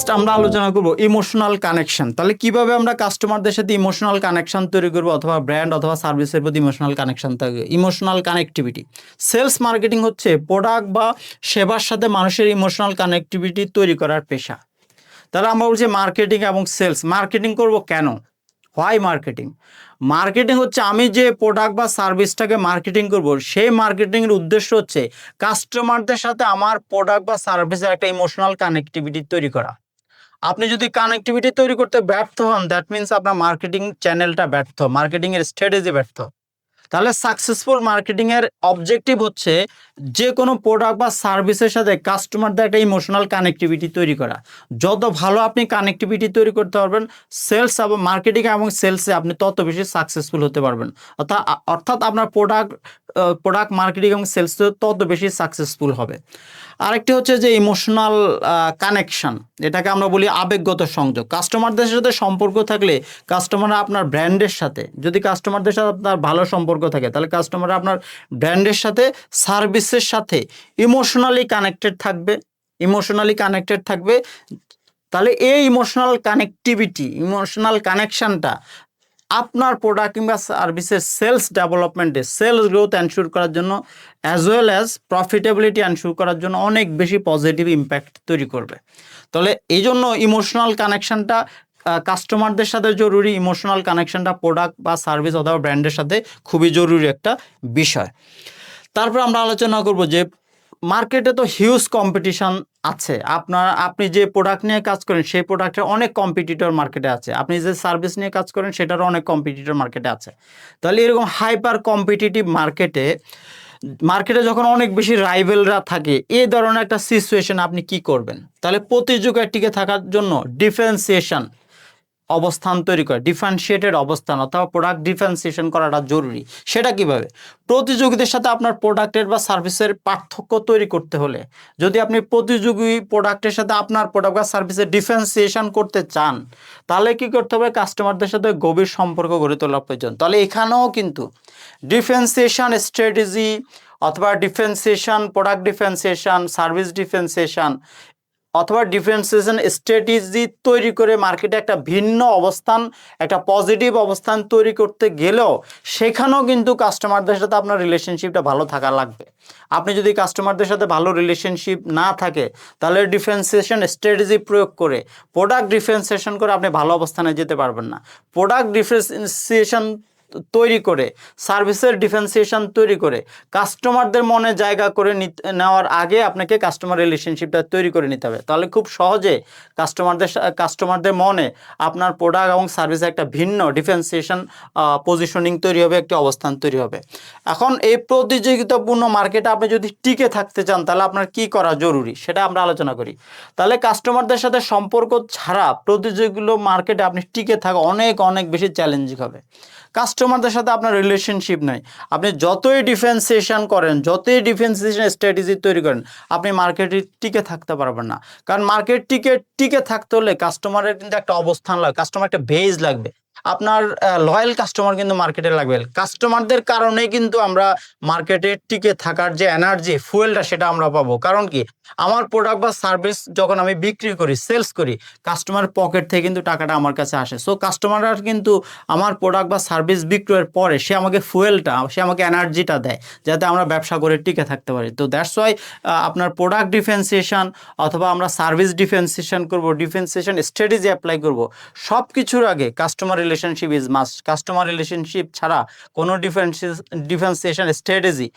Next আমরা আলোচনা করব ইমোশনাল কানেকশন তাহলে কীভাবে আমরা কাস্টমারদের সাথে ইমোশনাল কানেকশন তৈরি করব অথবা ব্র্যান্ড অথবা সার্ভিসের প্রতি ইমোশনাল কানেকশন থাকবে ইমোশনাল কানেক্টিভিটি সেলস মার্কেটিং হচ্ছে প্রোডাক্ট বা সেবার সাথে মানুষের ইমোশনাল কানেক্টিভিটি তৈরি করার পেশা। তাহলে আমরা বলছি মার্কেটিং এবং সেলস মার্কেটিং করব কেন? হোয়াই মার্কেটিং মার্কেটিং হচ্ছে আমি যে প্রোডাক্ট বা সার্ভিসটাকে মার্কেটিং করব, সেই মার্কেটিংয়ের উদ্দেশ্য হচ্ছে কাস্টমারদের সাথে আমার প্রোডাক্ট বা সার্ভিসের একটা ইমোশনাল কানেক্টিভিটি তৈরি করা। আপনি যদি কানেক্টিভিটি তৈরি করতে ব্যর্থ হন দ্যাট মিনস আপনার মার্কেটিং চ্যানেলটা ব্যর্থ মার্কেটিংয়ের স্ট্র্যাটেজি ব্যর্থ। তাহলে সাকসেসফুল মার্কেটিংয়ের অবজেক্টিভ হচ্ছে যে কোনো প্রোডাক্ট বা সার্ভিসের সাথে কাস্টমারদের একটা ইমোশনাল কানেক্টিভিটি তৈরি করা। যত ভালো আপনি কানেক্টিভিটি তৈরি করতে পারবেন সেলস এবং মার্কেটিং এবং সেলসে আপনি তত বেশি সাকসেসফুল হতে পারবেন। অর্থাৎ অর্থাৎ আপনার প্রোডাক্ট প্রোডাক্ট মার্কেটিং এবং সেলস তত বেশি সাকসেসফুল হবে। আরেকটি হচ্ছে যে ইমোশনাল কানেকশন এটাকে আমরা বলি আবেগগত সংযোগ। কাস্টমারদের সাথে সম্পর্ক থাকলে কাস্টমার আপনার ব্র্যান্ডের সাথে, যদি কাস্টমারদের সাথে আপনার ভালো সম্পর্ক থাকে, তাহলে কাস্টমার আপনার ব্র্যান্ডের সাথে, সার্ভিসের সাথে ইমোশনালি কানেক্টেড থাকবে ইমোশনালি কানেক্টেড থাকবে। তাহলে এই ইমোশনাল কানেক্টিভিটি ইমোশনাল কানেকশনটা আপনার প্রোডাক্ট কিংবা সার্ভিসের সেলস ডেভেলপমেন্টে সেলস গ্রোথ এনশিওর করার জন্য as well as profitability ensure করার জন্য অনেক বেশি পজিটিভ ইম্প্যাক্ট তৈরি করবে। তাহলে এই জন্য ইমোশনাল কানেকশানটা কাস্টমারদের সাথে জরুরি। ইমোশনাল কানেকশানটা প্রোডাক্ট বা সার্ভিস অথবা ব্র্যান্ডের সাথে খুবই জরুরি একটা বিষয়। তারপর আমরা আলোচনা করব যে মার্কেটে তো হিউজ কম্পিটিশন আছে। আপনার, আপনি যে প্রোডাক্ট নিয়ে কাজ করেন, সেই প্রোডাক্টের অনেক কম্পিটিটর মার্কেটে আছে। আপনি যে সার্ভিস নিয়ে কাজ করেন, সেটারও অনেক কম্পিটিটর মার্কেটে আছে। তাহলে এরকম হাইপার কম্পিটিটিভ মার্কেটে মার্কেটে যখন অনেক বেশি রাইভেলরা থাকে, এই ধরনের একটা সিচুয়েশন আপনি কি করবেন? তাহলে প্রতিযোগিতায় টিকে থাকার জন্য ডিফারেন্সিয়েশন অবস্থান তৈরি করে ডিফারেন্সিয়েটেড অবস্থান অথবা প্রোডাক্ট ডিফারেন্সিয়েশন করাটা জরুরি। সেটা কীভাবে? প্রতিযোগীদের সাথে আপনার প্রোডাক্টের বা সার্ভিসের পার্থক্য তৈরি করতে হলে, যদি আপনি প্রতিযোগী প্রোডাক্টের সাথে আপনার প্রোডাক্ট বা সার্ভিসের ডিফারেন্সিয়েশন করতে চান, তাহলে কি করতে হবে? কাস্টমারদের সাথে গভীর সম্পর্ক গড়ে তোলা প্রয়োজন। তাহলে এখানেও কিন্তু ডিফারেন্সিয়েশন স্ট্র্যাটেজি অথবা differentiation product differentiation service differentiation অথবা ডিফারেন্সিয়েশন স্ট্র্যাটেজি তৈরি করে মার্কেটে একটা ভিন্ন অবস্থান, একটা পজিটিভ অবস্থান তৈরি করতে গেলেও সেখানেও কিন্তু কাস্টমারদের সাথে আপনার রিলেশনশিপটা ভালো থাকা লাগবে। আপনি যদি কাস্টমারদের সাথে ভালো রিলেশনশিপ না থাকে, তাহলে ডিফারেন্সিয়েশন স্ট্র্যাটেজি প্রয়োগ করে প্রোডাক্ট ডিফারেন্সিয়েশন করে আপনি ভালো অবস্থানে যেতে পারবেন না। প্রোডাক্ট ডিফারেন্সিয়েশন তৈরি করে, সার্ভিসের ডিফারেন্সিয়েশন তৈরি করে, কাস্টমারদের মনে জায়গা করে নেওয়ার আগে আপনাকে কাস্টমার রিলেশনশিপটা তৈরি করে নিতে হবে। তাহলে খুব সহজে কাস্টমারদের কাস্টমারদের মনে আপনার প্রোডাক্ট এবং সার্ভিসে একটা ভিন্ন ডিফারেন্সিয়েশন পজিশনিং তৈরি হবে, একটি অবস্থান তৈরি হবে। এখন এই প্রতিযোগিতাপূর্ণ মার্কেটে আপনি যদি টিকে থাকতে চান, তাহলে আপনার কি করা জরুরি সেটা আমরা আলোচনা করি। তাহলে কাস্টমারদের সাথে সম্পর্ক ছাড়া প্রতিযোগিতা মার্কেটে আপনি টিকে থাকা অনেক অনেক বেশি চ্যালেঞ্জিং হবে। কাস্টমারদের সাথে আপনার রিলেশনশিপ নাই। আপনি যতই ডিফেন্সিয়েশন করেন, যতই ডিফেন্সিয়েশন স্ট্র্যাটেজি তৈরি করেন, আপনি মার্কেটে টিকে থাকতে পারবেন না। কারণ মার্কেট টিকে টিকে থাকতে হলে কাস্টমারের কিন্তু একটা অবস্থান লাগবে কাস্টমার একটা ভেজ লাগবে। আপনার লয়াল কাস্টমার কিন্তু মার্কেটে লাগবে। কাস্টমারদের কারণেই কিন্তু আমরা মার্কেটে টিকে থাকার যে এনার্জি ফুয়েলটা সেটা আমরা পাবো। কারণ কি? আমার প্রোডাক্ট বা সার্ভিস যখন আমি বিক্রি করি সেলস করি কাস্টমার পকেট থেকে কিন্তু টাকাটা আমার কাছে আসে। সো কাস্টমাররা কিন্তু আমার প্রোডাক্ট বা সার্ভিস বিক্রয়ের পরে সে আমাকে ফুয়েলটা সে আমাকে এনার্জিটা দেয়, যাতে আমরা ব্যবসা করে টিকে থাকতে পারি। তো দ্যাটস ওয়াই আপনার প্রোডাক্ট ডিফেন্সিয়েশন অথবা আমরা সার্ভিস ডিফেন্সিয়েশন করব ডিফেন্সিয়েশন স্ট্র্যাটেজি অ্যাপ্লাই করব সব কিছুর আগে customer relationship is must customer relationship ছাড়া কোনো ডিফেন্স ডিফেন্সিয়েশন স্ট্র্যাটেজি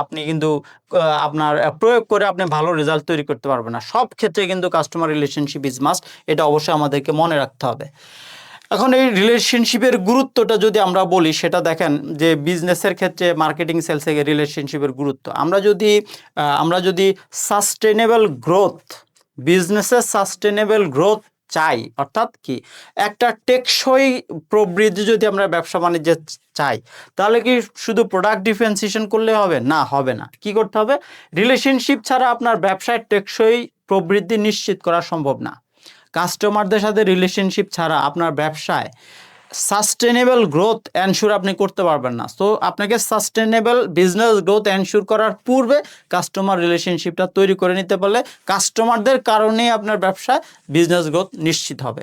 আপনি কিন্তু আপনার প্রয়োগ করে আপনি ভালো রেজাল্ট তৈরি করতে পারবেন না। সব ক্ষেত্রে কিন্তু কাস্টমার রিলেশনশিপ ইজ মাস্ট এটা অবশ্যই আমাদেরকে মনে রাখতে হবে। এখন এই রিলেশনশিপের গুরুত্বটা যদি আমরা বলি, সেটা দেখেন যে বিজনেসের ক্ষেত্রে মার্কেটিং সেলসের রিলেশনশিপের গুরুত্ব। আমরা যদি আমরা যদি সাস্টেনেবল গ্রোথ বিজনেসের সাস্টেনেবল গ্রোথ চাই, অর্থাৎ কি একটা টেকসই প্রবৃদ্ধি যদি আমরা ব্যবসা বাণিজ্যে চাই, তাহলে কি শুধু প্রোডাক্ট ডিফারেন্সিয়েশন করলে হবে? না হবে না। কি করতে হবে? রিলেশনশিপ ছাড়া আপনার ব্যবসায় টেকসই প্রবৃদ্ধি নিশ্চিত করা সম্ভব না। কাস্টমারদের সাথে রিলেশনশিপ ছাড়া আপনার ব্যবসায় সাস্টেনেবল গ্রোথ এনশিওর আপনি করতে পারবেন না। তো আপনাকে সাস্টেনেবল বিজনেস গ্রোথ এনশিওর করার পূর্বে কাস্টমার রিলেশনশিপটা তৈরি করে নিতে পারলে কাস্টমারদের কারণেই আপনার ব্যবসায় বিজনেস গ্রোথ নিশ্চিত হবে।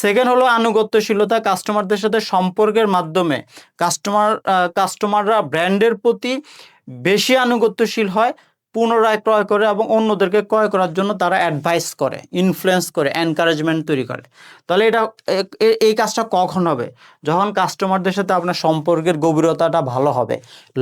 সেকেন্ড হলো আনুগত্যশীলতা কাস্টমারদের সাথে সম্পর্কের মাধ্যমে কাস্টমার কাস্টমাররা ব্র্যান্ডের প্রতি বেশি আনুগত্যশীল হয় পুনরায় ক্রয় করে এবং অন্যদেরকে ক্রয় করার জন্য তারা অ্যাডভাইস করে ইনফ্লুয়েন্স করে এনকারেজমেন্ট তৈরি করে। তাহলে এটা এই কাজটা কখন হবে? যখন কাস্টমারদের সাথে আপনার সম্পর্কের গভীরতাটা ভালো হবে।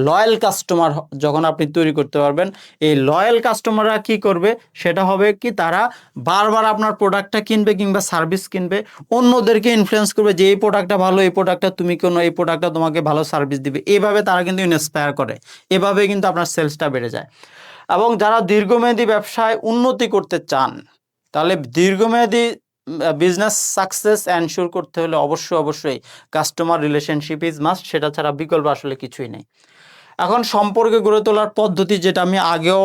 লয়াল কাস্টমার যখন আপনি তৈরি করতে পারবেন, এই লয়াল কাস্টমাররা কি করবে? সেটা হবে কি তারা বারবার আপনার প্রোডাক্টটা কিনবে কিংবা সার্ভিস কিনবে, অন্যদেরকে ইনফ্লুয়েন্স করবে যে, এই প্রোডাক্টটা ভালো, এই প্রোডাক্টটা তুমি কোনো, এই প্রোডাক্টটা তোমাকে ভালো সার্ভিস দিবে। এইভাবে তারা কিন্তু ইন্সপায়ার করে। এভাবে কিন্তু আপনার সেলসটা বেড়ে যায়। এবং যারা দীর্ঘমেয়াদী ব্যবসায় উন্নতি করতে চান, তাহলে দীর্ঘমেয়াদী বিজনেস সাকসেস এনশিওর করতে হলে অবশ্যই অবশ্যই কাস্টমার রিলেশনশিপ ইজ মাস্ট সেটা ছাড়া বিকল্প আসলে কিছুই নেই। এখন সম্পর্কে গড়ে তোলার পদ্ধতি যেটা আমি আগেও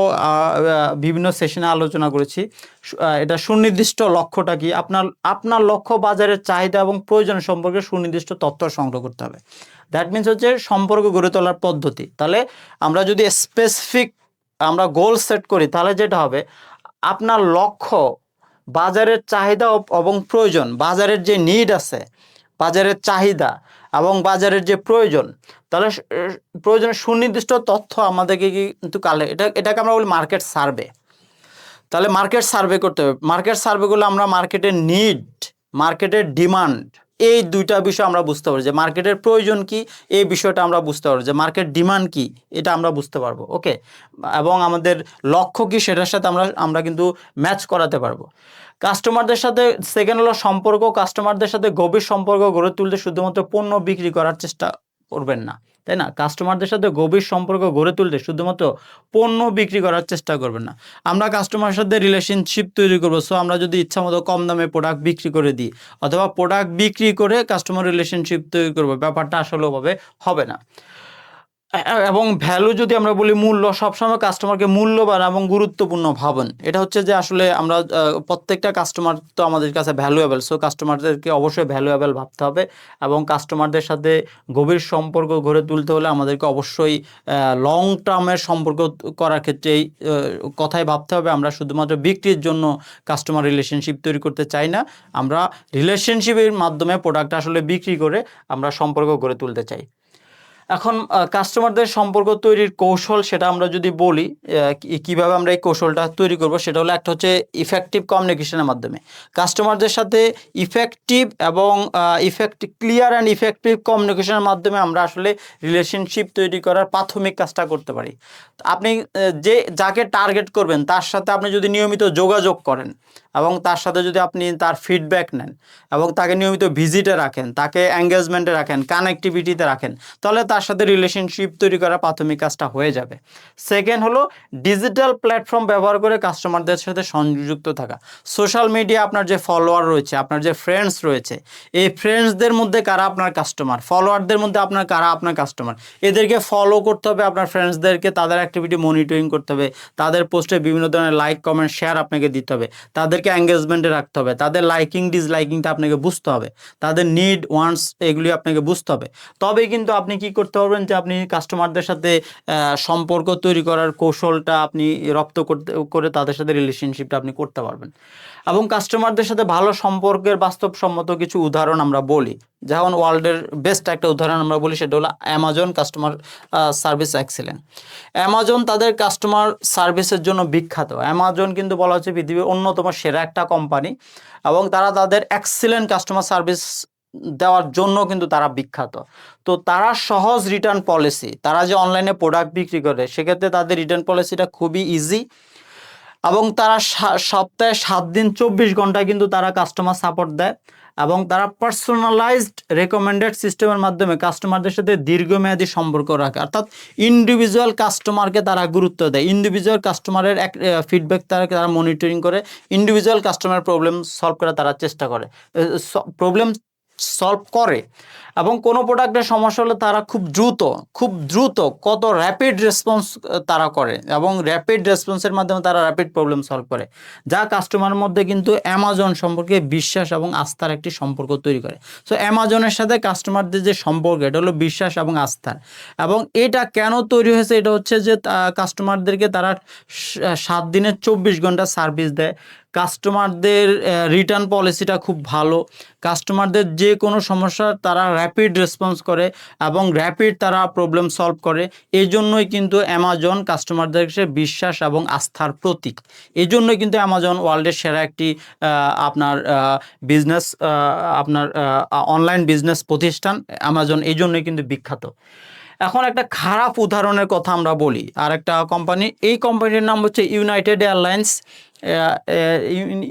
বিভিন্ন সেশনে আলোচনা করেছি এটা সুনির্দিষ্ট লক্ষ্যটা কি? আপনার আপনার লক্ষ্য, বাজারের চাহিদা এবং প্রয়োজন সম্পর্কে সুনির্দিষ্ট তথ্য সংগ্রহ করতে হবে। দ্যাট মিনস হচ্ছে সম্পর্ক গড়ে তোলার পদ্ধতি। তাহলে আমরা যদি স্পেসিফিক আমরা গোল সেট করি, তাহলে যেটা হবে? আপনার লক্ষ্য, বাজারের চাহিদা এবং প্রয়োজন, বাজারের যে নিড আছে, বাজারের চাহিদা এবং বাজারের যে প্রয়োজন, তাহলে প্রয়োজনের সুনির্দিষ্ট তথ্য আমাদেরকে কিন্তু কালে, এটা, এটাকে আমরা বলি মার্কেট সার্ভে তাহলে মার্কেট সার্ভে করতে হবে। মার্কেট সার্ভেগুলো আমরা মার্কেটের নিড মার্কেটের ডিমান্ড এই দুইটা বিষয় আমরা বুঝতে পারব যে মার্কেটের প্রয়োজন কি, এই বিষয়টা আমরা বুঝতে পারব যে মার্কেট ডিমান্ড কি, এটা আমরা বুঝতে পারব, ওকে? এবং আমাদের লক্ষ্য কি সেটার সাথে আমরা আমরা কিন্তু ম্যাচ করাতে পারব। কাস্টমারদের সাথে সেকেন্ড হলো সম্পর্ক, কাস্টমারদের সাথে গভীর সম্পর্ক গড়ে তুলতে শুধুমাত্র পণ্য বিক্রি করার চেষ্টা করবেন না। তাই না? কাস্টমারদের সাথে গভীর সম্পর্ক গড়ে তুলতে শুধুমাত্র পণ্য বিক্রি করার চেষ্টা করবেন না। আমরা কাস্টমারের সাথে রিলেশনশিপ তৈরি করব। সো আমরা যদি ইচ্ছা মতো কম দামে প্রোডাক্ট বিক্রি করে দিই, অথবা প্রোডাক্ট বিক্রি করে কাস্টমার রিলেশনশিপ তৈরি করব, ব্যাপারটা আসলে ওভাবে হবে না। এবং ভ্যালু যদি আমরা বলি মূল্য, সবসময় কাস্টমারকে মূল্যবান এবং গুরুত্বপূর্ণ ভাবেন। এটা হচ্ছে যে আসলে আমরা প্রত্যেকটা কাস্টমার তো আমাদের কাছে ভ্যালুয়েবল সো কাস্টমারদেরকে অবশ্যই ভ্যালুয়েবল ভাবতে হবে এবং কাস্টমারদের সাথে গভীর সম্পর্ক গড়ে তুলতে হলে আমাদেরকে অবশ্যই লং টার্মের সম্পর্ক করার ক্ষেত্রে এই কথাই ভাবতে হবে। আমরা শুধুমাত্র বিক্রির জন্য কাস্টমার রিলেশনশিপ তৈরি করতে চাই না। আমরা রিলেশনশিপের মাধ্যমে প্রোডাক্ট আসলে বিক্রি করে আমরা সম্পর্ক গড়ে তুলতে চাই। এখন কাস্টমারদের সম্পর্ক তৈরির কৌশল সেটা আমরা যদি বলি কীভাবে আমরা এই কৌশলটা তৈরি করব, সেটা হলো একটা হচ্ছে ইফেক্টিভ কমিউনিকেশনের মাধ্যমে। কাস্টমারদের সাথে ইফেক্টিভ এবং ইফেক্টিভ ক্লিয়ার অ্যান্ড ইফেক্টিভ কমিউনিকেশনের মাধ্যমে আমরা আসলে রিলেশনশিপ তৈরি করার প্রাথমিক কাজটা করতে পারি। আপনি যে, যাকে টার্গেট করবেন, তার সাথে আপনি যদি নিয়মিত যোগাযোগ করেন এবং তার সাথে যদি আপনি তার ফিডব্যাক নেন এবং তাকে নিয়মিত ভিজিটে রাখেন, তাকে এঙ্গেজমেন্টে রাখেন কানেক্টিভিটিতে রাখেন, তাহলে তার সাথে রিলেশনশিপ তৈরি করার প্রাথমিক কাজটা হয়ে যাবে। সেকেন্ড হলো ডিজিটাল প্ল্যাটফর্ম ব্যবহার করে কাস্টমারদের সাথে সংযুক্ত থাকা। সোশ্যাল মিডিয়া আপনার যে ফলোয়ার রয়েছে, আপনার যে ফ্রেন্ডস রয়েছে, এই ফ্রেন্ডসদের মধ্যে কারা আপনার কাস্টমার ফলোয়ারদের মধ্যে আপনার কারা আপনার কাস্টমার এদেরকে ফলো করতে হবে আপনার ফ্রেন্ডসদেরকে তাদের অ্যাক্টিভিটি মনিটরিং করতে হবে, তাদের পোস্টে বিভিন্ন ধরনের লাইক কমেন্ট শেয়ার আপনাকে দিতে হবে, তাদেরকে এঙ্গেজমেন্টে রাখতে হবে। তাদের লাইকিং ডিসলাইকিংটা আপনাকে বুঝতে হবে। তাদের নিড ওয়ান্টস এগুলি আপনাকে বুঝতে হবে। তবে কিন্তু আপনি কি করতে পারবেন যে আপনি কাস্টমারদের সাথে সম্পর্ক তৈরি করার কৌশলটা আপনি রপ্ত করতে, করে তাদের সাথে রিলেশনশিপটা আপনি করতে পারবেন। এবং কাস্টমারদের সাথে ভালো সম্পর্কের বাস্তবসম্মত কিছু উদাহরণ আমরা বলি। যেমন ওয়ার্ল্ডের বেস্ট একটা উদাহরণ আমরা বলি, সেটা হলো Amazon customer service excellent Amazon তাদের কাস্টমার সার্ভিসের জন্য বিখ্যাত। অ্যামাজন কিন্তু বলা হচ্ছে পৃথিবীর অন্যতম সেরা একটা কোম্পানি এবং তারা তাদের এক্সিলেন্ট কাস্টমার সার্ভিস দেওয়ার জন্য কিন্তু তারা বিখ্যাত। তো তারা সহজ রিটার্ন পলিসি তারা যে অনলাইনে প্রোডাক্ট বিক্রি করে, সেক্ষেত্রে তাদের রিটার্ন পলিসিটা খুবই ইজি এবং তারা সপ্তাহে সাত দিন চব্বিশ ঘণ্টা কিন্তু তারা কাস্টমার সাপোর্ট দেয়। এবং তারা পার্সোনালাইজড রেকমেন্ডেড সিস্টেমের মাধ্যমে কাস্টমারদের সাথে দীর্ঘমেয়াদী সম্পর্ক রাখে। অর্থাৎ ইন্ডিভিজুয়াল কাস্টমারকে তারা গুরুত্ব দেয়। ইন্ডিভিজুয়াল কাস্টমারের এক ফিডব্যাক তারা তারা মনিটরিং করে। ইন্ডিভিজুয়াল কাস্টমারের প্রবলেম সলভ করার তারা চেষ্টা করে। প্রবলেম সলভ করে। এবং কোনো প্রোডাক্টের সমস্যা হলে তারা খুব দ্রুত খুব দ্রুত কত র্যাপিড রেসপন্স তারা করে। এবং র্যাপিড রেসপন্সের মাধ্যমে তারা র্যাপিড প্রবলেম সলভ করে। যা কাস্টমারের মধ্যে কিন্তু অ্যামাজন সম্পর্কে বিশ্বাস এবং আস্থার একটি সম্পর্ক তৈরি করে। সো অ্যামাজনের সাথে কাস্টমারদের যে সম্পর্ক, এটা হলো বিশ্বাস এবং আস্থার এবং এটা কেন তৈরি হয়েছে? এটা হচ্ছে যে কাস্টমারদেরকে তারা সাত দিনের চব্বিশ ঘণ্টা সার্ভিস দেয়। কাস্টমারদের রিটার্ন পলিসিটা খুব ভালো। কাস্টমারদের যে কোনো সমস্যা তারা র্যাপিড রেসপন্স করে এবং র্যাপিড তারা প্রবলেম সলভ করে। এই জন্যই কিন্তু অ্যামাজন কাস্টমারদের কাছে বিশ্বাস এবং আস্থার প্রতীক। এই জন্যই কিন্তু অ্যামাজন ওয়ার্ল্ডের সেরা একটি আপনার বিজনেস আপনার অনলাইন বিজনেস প্রতিষ্ঠান অ্যামাজন এই জন্যই কিন্তু বিখ্যাত। এখন একটা খারাপ উদাহরণের কথা আমরা বলি। আর একটা কোম্পানি এই কোম্পানির নাম হচ্ছে ইউনাইটেড এয়ারলাইন্স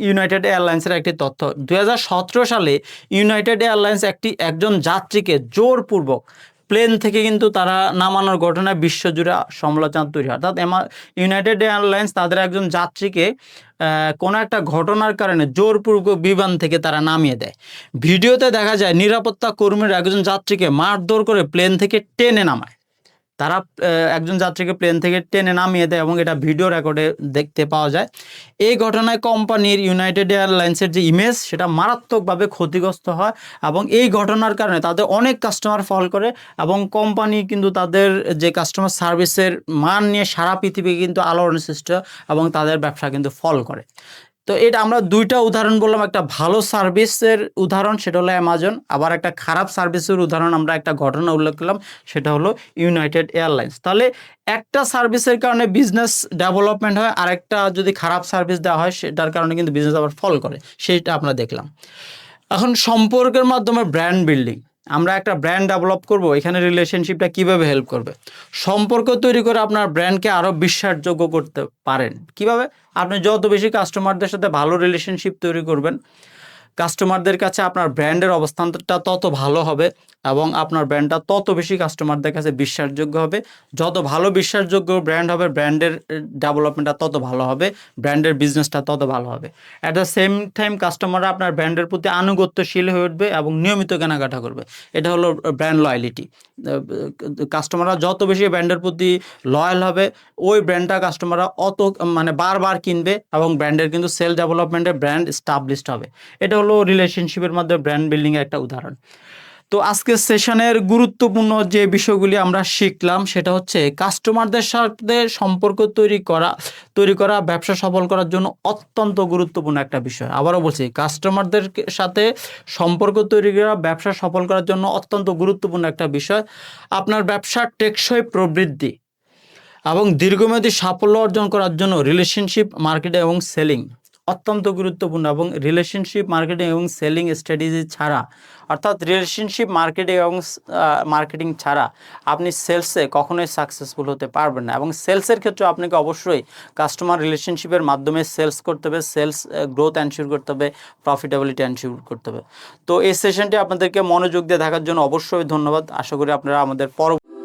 ইউনাইটেড এয়ারলাইন্সের একটি তথ্য। দুই হাজার সতেরো সালে ইউনাইটেড এয়ারলাইন্স একটি একজন যাত্রীকে জোরপূর্বক প্লেন থেকে কিন্তু তারা নামানোর ঘটনায় বিশ্বজুড়ে সমালোচনা তৈরি হয়। অর্থাৎ ইউনাইটেড এয়ারলাইন্স তাদের একজন যাত্রীকে কোনো একটা ঘটনার কারণে জোরপূর্বক বিমান থেকে তারা নামিয়ে দেয়। ভিডিওতে দেখা যায় নিরাপত্তা কর্মীরা একজন যাত্রীকে মারধর করে প্লেন থেকে টেনে নামায়। তারা একজন যাত্রীকে প্লেন থেকে টেনে নামিয়ে দেয় এবং এটা ভিডিও রেকর্ডে দেখতে পাওয়া যায়। এই ঘটনায় কোম্পানির ইউনাইটেড এয়ারলাইন্সের যে ইমেজ সেটা মারাত্মকভাবে ক্ষতিগ্রস্ত হয় এবং এই ঘটনার কারণে তাদের অনেক কাস্টমার ফল করে এবং কোম্পানি কিন্তু তাদের যে কাস্টমার সার্ভিসের মান নিয়ে সারা পৃথিবী কিন্তু আলোড়ন সৃষ্টি এবং তাদের ব্যবসা কিন্তু ফল করে। তো এটা আমরা দুইটা উদাহরণ বললাম, একটা ভালো সার্ভিসের উদাহরণ, সেটা হলো অ্যামাজন আবার একটা খারাপ সার্ভিসের উদাহরণ আমরা একটা ঘটনা উল্লেখ করলাম, সেটা হলো ইউনাইটেড এয়ারলাইন্স তাহলে একটা সার্ভিসের কারণে বিজনেস ডেভেলপমেন্ট হয়, আরেকটা যদি খারাপ সার্ভিস দেওয়া হয়, সেটার কারণে কিন্তু বিজনেস আবার ফল করে সেটা আমরা দেখলাম। এখন সম্পর্কের মাধ্যমে ব্র্যান্ড বিল্ডিং আমরা একটা ব্র্যান্ড ডেভেলপ করব, এখানে রিলেশনশিপটা কীভাবে হেল্প করবে? সম্পর্ক তৈরি করে আপনার ব্র্যান্ডকে আরও বিশ্বাসযোগ্য করতে পারেন। কীভাবে? আপনি যত বেশি কাস্টমারদের সাথে ভালো রিলেশনশিপ তৈরি করবেন কাস্টমারদের কাছে আপনার ব্র্যান্ডের অবস্থানটা তত ভালো হবে। এবং আপনার ব্র্যান্ডটা তত বেশি কাস্টমারদের কাছে বিশ্বাসযোগ্য হবে। যত ভালো বিশ্বাসযোগ্য ব্র্যান্ড হবে ব্র্যান্ডের ডেভেলপমেন্টটা তত ভালো হবে ব্র্যান্ডের বিজনেসটা তত ভালো হবে। অ্যাট দ্য সেম টাইম কাস্টমাররা আপনার ব্র্যান্ডের প্রতি আনুগত্যশীল হয়ে উঠবে এবং নিয়মিত কেনাকাটা করবে। এটা হলো ব্র্যান্ড লয়ালিটি কাস্টমাররা যত বেশি ব্র্যান্ডের প্রতি লয়াল হবে, ওই ব্র্যান্ডটা কাস্টমাররা অত মানে বারবার কিনবে এবং ব্র্যান্ডের কিন্তু সেল ডেভেলপমেন্টে ব্র্যান্ড স্টাবলিশড হবে। এটা হলো রিলেশনশিপের মধ্যে ব্র্যান্ড বিল্ডিংয়ের একটা উদাহরণ। তো আজকের সেশনের গুরুত্বপূর্ণ যে বিষয়গুলি আমরা শিখলাম, সেটা হচ্ছে কাস্টমারদের সাথে সম্পর্ক তৈরি করা তৈরি করা, ব্যবসা সফল করার জন্য অত্যন্ত গুরুত্বপূর্ণ একটা বিষয়। আবারও বলছি কাস্টমারদের সাথে সম্পর্ক তৈরি করা, ব্যবসা সফল করার জন্য অত্যন্ত গুরুত্বপূর্ণ একটা বিষয়। আপনার ব্যবসার টেকসই প্রবৃদ্ধি এবং দীর্ঘমেয়াদী সাফল্য অর্জন করার জন্য রিলেশনশিপ মার্কেটিং এবং সেলিং অত্যন্ত গুরুত্বপূর্ণ এবং রিলেশনশিপ মার্কেটিং এবং সেলিং স্ট্র্যাটেজি ছাড়া, অর্থাৎ রিলেশনশিপ মার্কেটিং এবং মার্কেটিং ছাড়া আপনি সেলসে কখনোই সাকসেসফুল হতে পারবেন না এবং সেলসের ক্ষেত্রে আপনাকে অবশ্যই কাস্টমার রিলেশনশিপের মাধ্যমে সেলস করতে হবে সেলস গ্রোথ অ্যানশিওর করতে হবে প্রফিটেবিলিটি অ্যানশিওর করতে হবে। তো এই সেশনটি আপনাদেরকে মনোযোগ দিয়ে দেখার জন্য অবশ্যই ধন্যবাদ। আশা করি আপনারা আমাদের পরবর্তী